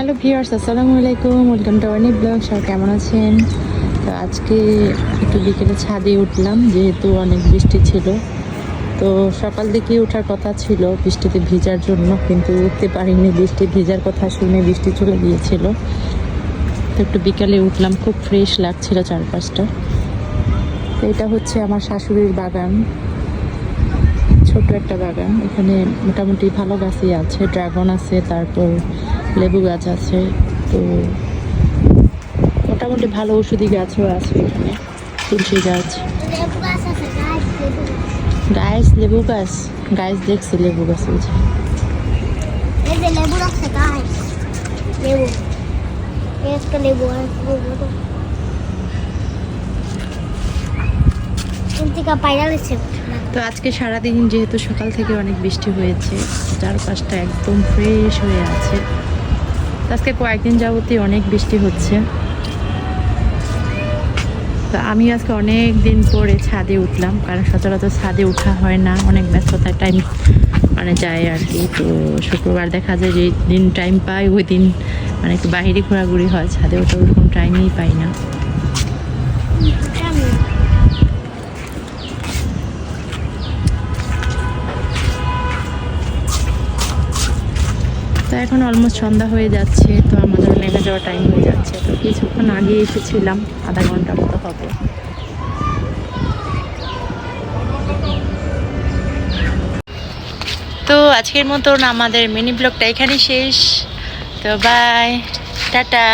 Hello viewers আসসালামু আলাইকুম। Welcome to our blog সব কেমন আছেন? তো আজকে একটু বিকেলে ছাদে উঠলাম, যেহেতু অনেক বৃষ্টি ছিল। তো সকাল দিকে ওঠার কথা ছিল, বৃষ্টিতে ভিজার জন্য, কিন্তু উঠতে পারিনি। বৃষ্টি ভিজার কথা শুনে বৃষ্টি চলে গিয়েছিল। তো একটু বিকালে উঠলাম, খুব ফ্রেশ লাগছিল চারপাশটা। তো এটা হচ্ছে আমার শাশুড়ির বাগান। ছোট একটা বাগান। এখানে মোটামুটি ভালো গাছই আছে, ড্রাগন আছে, তারপর লেবু গাছ আছে। তো মোটামুটি ভালো ওষুধি গাছও আছে এখানে, তুলসী গাছ। গাছ লেবু গাছ। গাছ দেখছি লেবু গাছ যে লেবু আছে গাছ, লেবু। একটা লেবু কুন্তিকা পায়রা লেছে? তো আজকে সারাদিন যেহেতু সকাল থেকে অনেক বৃষ্টি হয়েছে, চারপাশটা একদম ফ্রেশ হয়ে আছে। আজকে কয়েকদিন যাবতই অনেক বৃষ্টি হচ্ছে। তো আমি আজকে অনেক দিন পরে ছাদে উঠলাম, কারণ সচরাচর ছাদে ওঠা হয় না, অনেক ব্যস্ততার টাইম মানে যায় আর কি। তো শুক্রবার দেখা যায় যে দিন টাইম পাই, ওই দিন মানে একটু বাইরে ঘোরাঘুরি হয়, ছাদে ওঠা ওরকম টাইমই পাই না। তো এখন অলমোস্ট সন্ধ্যা হয়ে যাচ্ছে, তো আমাদের নেমে যাওয়ার টাইম হয়ে যাচ্ছে। তো কিছুক্ষণ আগে এসেছিলাম, আধা ঘণ্টা মতো হবে। তো আজকের মতন আমাদের মিনি ব্লগটা এখানেই শেষ। তো বাই টাটা।